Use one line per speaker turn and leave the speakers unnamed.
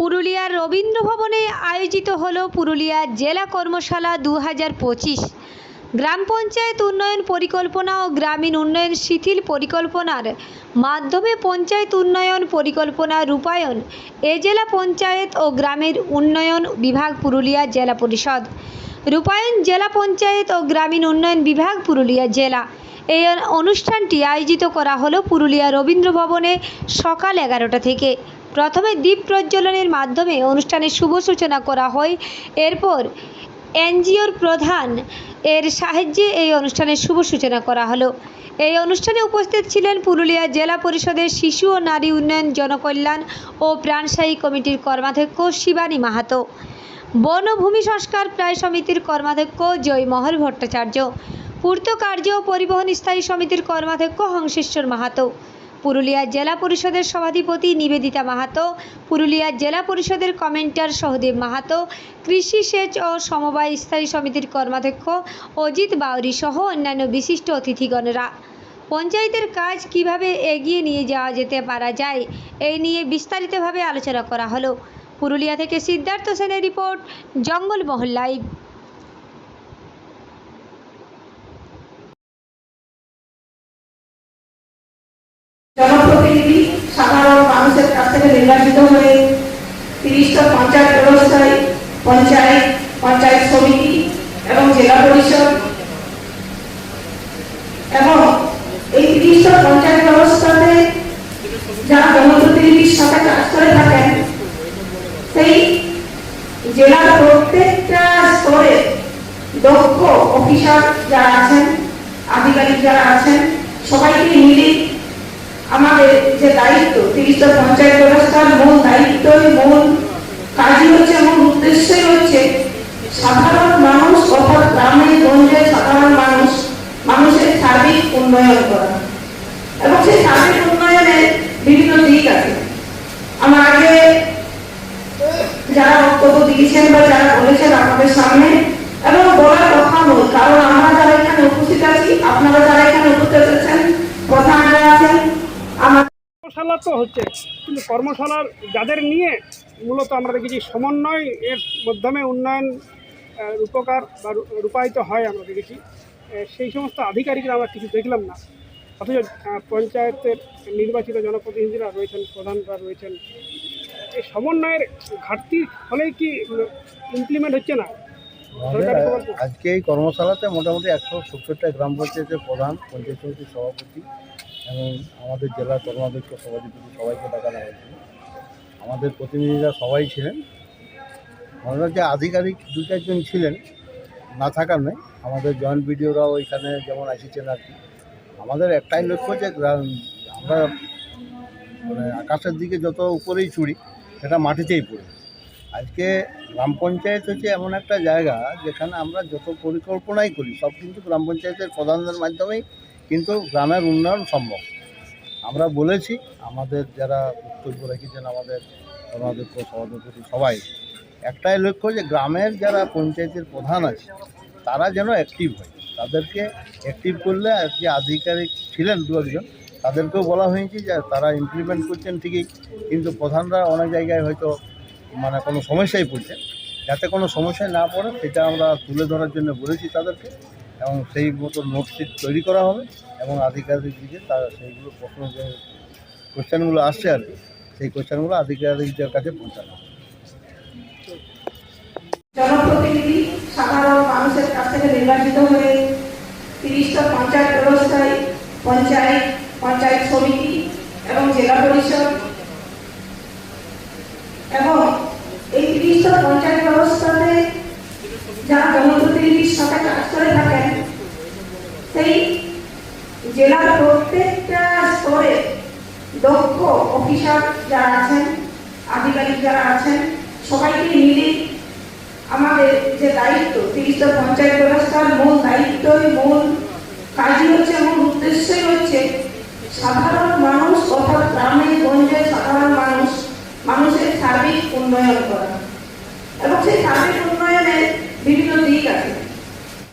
পুরুলিয়ার রবীন্দ্র ভবনে আয়োজিত হল পুরুলিয়া জেলা কর্মশালা দু হাজার পঁচিশ। গ্রাম পঞ্চায়েত উন্নয়ন পরিকল্পনা ও গ্রামীণ উন্নয়ন শিথিল পরিকল্পনার মাধ্যমে পঞ্চায়েত উন্নয়ন পরিকল্পনা রূপায়ণ এ জেলা পঞ্চায়েত ও গ্রামের উন্নয়ন বিভাগ পুরুলিয়া জেলা পরিষদ। রূপায়ণ জেলা পঞ্চায়েত ও গ্রামীণ উন্নয়ন বিভাগ পুরুলিয়া জেলা। এই অনুষ্ঠানটি আয়োজিত করা হলো পুরুলিয়া রবীন্দ্র ভবনে সকাল এগারোটা থেকে। প্রথমে দ্বীপ প্রজ্বলনের মাধ্যমে অনুষ্ঠানের শুভ সূচনা করা হয়। এরপর এনজিওর প্রধান এর সাহায্যে এই অনুষ্ঠানের শুভ সূচনা করা হলো। এই অনুষ্ঠানে উপস্থিত ছিলেন পুরুলিয়া জেলা পরিষদের শিশু ও নারী উন্নয়ন, জনকল্যাণ ও প্রাণসায়ী কমিটির কর্মাধ্যক্ষ শিবানী মাহাতো। বনভূমি সংস্কার প্রায় সমিতির কর্মাধ্যক্ষ জয়মহল ভট্টাচার্য। পূর্ত কার্য ও পরিবহন স্থায়ী সমিতির কর্মাধ্যক্ষ হংসেশ্বর মাহাতো। পুরুলিয়া জেলা পরিষদের সভাধিপতি নিবেদিতা মাহাতো, পুরুলিয়া জেলা পরিষদের কমেন্টার সহদেব মাহাতো, কৃষি সেচ ও সমবায় স্থায়ী সমিতির কর্মাধ্যক্ষ অজিত বাউরি সহ অন্যান্য বিশিষ্ট অতিথিগণরা। পঞ্চায়েতের কাজ কীভাবে এগিয়ে নিয়ে যাওয়া যেতে পারা যায়, এই নিয়ে বিস্তারিতভাবে আলোচনা করা হলো। পুরুলিয়া থেকে সিদ্ধার্থ সেনের রিপোর্ট জঙ্গলমহল লাইভ।
থেকে নির্বাচিত হয়ে তিরিশটা পঞ্চায়েত ব্যবস্থায় পঞ্চায়েত পঞ্চায়েত সমিতি এবং জেলা পরিষদ। এবং এই তিরিশটা পঞ্চায়েত ব্যবস্থাতে যারা জনপ্রতিনিধির সাথে কাজ করে থাকেন, সেই জেলার প্রত্যেকটা স্তরে দক্ষ অফিসার যারা আছেন, আধিকারিক যারা আছেন, সবাইকে মিলে আমাদের যে দায়িত্ব, তিরিশটা পঞ্চায়েত ব্যবস্থার মূল দায়িত্বই মূল, কাজই হচ্ছে মূল উদ্দেশ্যই হচ্ছে সাধারণ মানুষ অর্থাৎ গ্রামে, গঞ্জে সাধারণ মানুষ, মানুষের সার্বিক উন্নয়ন করা। এবং সেই সার্বিক উন্নয়নের বিভিন্ন দিক আছে। আমার আগে যারা বক্তব্য দিয়েছেন বা যারা বলেছেন আপনাদের সামনে, এবং বলার কথা নয়, কারণ আমরা যারা এখানে উপস্থিত আছি, আপনারা যারা এখানে উপস্থিত আছেন প্রধানরা আছেন আমার
কর্মশালা তো হচ্ছে কিন্তু কর্মশালার যাদের নিয়ে মূলত আমরা দেখেছি সমন্বয় এর মাধ্যমে উন্নয়ন আহ, রূপকার বা রূপায়িত হয় আমরা দেখেছি। সেই সমস্ত আধিকারিকরা আমরা কিছু দেখলাম না। অথচ পঞ্চায়েতের নির্বাচিত জনপ্রতিনিধিরা রয়েছেন প্রধানরা রয়েছেন। এই সমন্বয়ের ঘাটতি ফলেই কি ইমপ্লিমেন্ট হচ্ছে না?
আজকে এই কর্মশালাতে মোটামুটি একশো সত্তরটা গ্রাম পঞ্চায়েতের প্রধান পঞ্চায়েত সমিতির সভাপতি এবং আমাদের জেলার কর্মাধ্যক্ষ সভাধিপতি সবাইকে ডাকানো হয়েছে। আমাদের প্রতিনিধিরা সবাই ছিলেন। আমরা যে আধিকারিক দু চারজন ছিলেন, না থাকার নয়। আমাদের জয়েন্ট বিডিওরাও এখানে যেমন এসেছেন আর কি। আমাদের একটাই লক্ষ্য যে আমরা মানে আকাশের দিকে যত উপরেই চুড়ি, সেটা মাটিতেই পড়ে। আজকে গ্রাম পঞ্চায়েত হচ্ছে এমন একটা জায়গা যেখানে আমরা যত পরিকল্পনাই করি, সব কিন্তু গ্রাম পঞ্চায়েতের প্রধানদের মাধ্যমেই কিন্তু গ্রামের উন্নয়ন সম্ভব। আমরা বলেছি, আমাদের যারা বক্তব্য রেখেছেন আমাদের সভাধ্যক্ষ সভাধিপতি সবাই, একটাই লক্ষ্য যে গ্রামের যারা পঞ্চায়েতের প্রধান আছে, তারা যেন অ্যাক্টিভ হয়। তাদেরকে অ্যাক্টিভ করলে আজকে আধিকারিক ছিলেন দু একজন, তাদেরকেও বলা হয়েছে যে তারা ইমপ্লিমেন্ট করছেন ঠিকই, কিন্তু প্রধানরা অনেক জায়গায় হয়তো মানে কোনো সমস্যায় পড়ছে যাতে কোনো সমস্যায় না পড়ে, সেটা আমরা তুলে ধরার জন্য বলেছি তাদেরকে। এবং সেই মতো নোটশিট তৈরি করা হবে এবং আধিকারিক দিকে তার সেইগুলো প্রশ্ন যে কোশ্চেনগুলো আসছে আর কি, সেই কোশ্চেনগুলো আধিকারিকদের কাছে পৌঁছানো হবে।
জনপ্রতিনিধি সাধারণ মানুষের কাছ থেকে নির্বাচিত হয়ে তিরিশটা পঞ্চায়েত ব্যবস্থায়, পঞ্চায়েত পঞ্চায়েত সমিতি এবং জেলা পরিষদ এবং এই তিরিশটা পঞ্চায়েত ব্যবস্থাতে যারা জনপ্রতিনিধির সাথে কাজ থাকেন। সেই জেলার প্রত্যেকটা স্তরে দক্ষ অফিসার যারা আছেন, আধিকারিক যারা আছেন, সবাইকে মিলে আমাদের যে দায়িত্ব তিরিশটা পঞ্চায়েত ব্যবস্থার মূল দায়িত্বই, মূল কাজই হচ্ছে, মূল উদ্দেশ্যই হচ্ছে সাধারণ মানুষ অর্থাৎ গ্রামে, গঞ্জে সাধারণ মানুষ, মানুষের সার্বিক উন্নয়ন করা।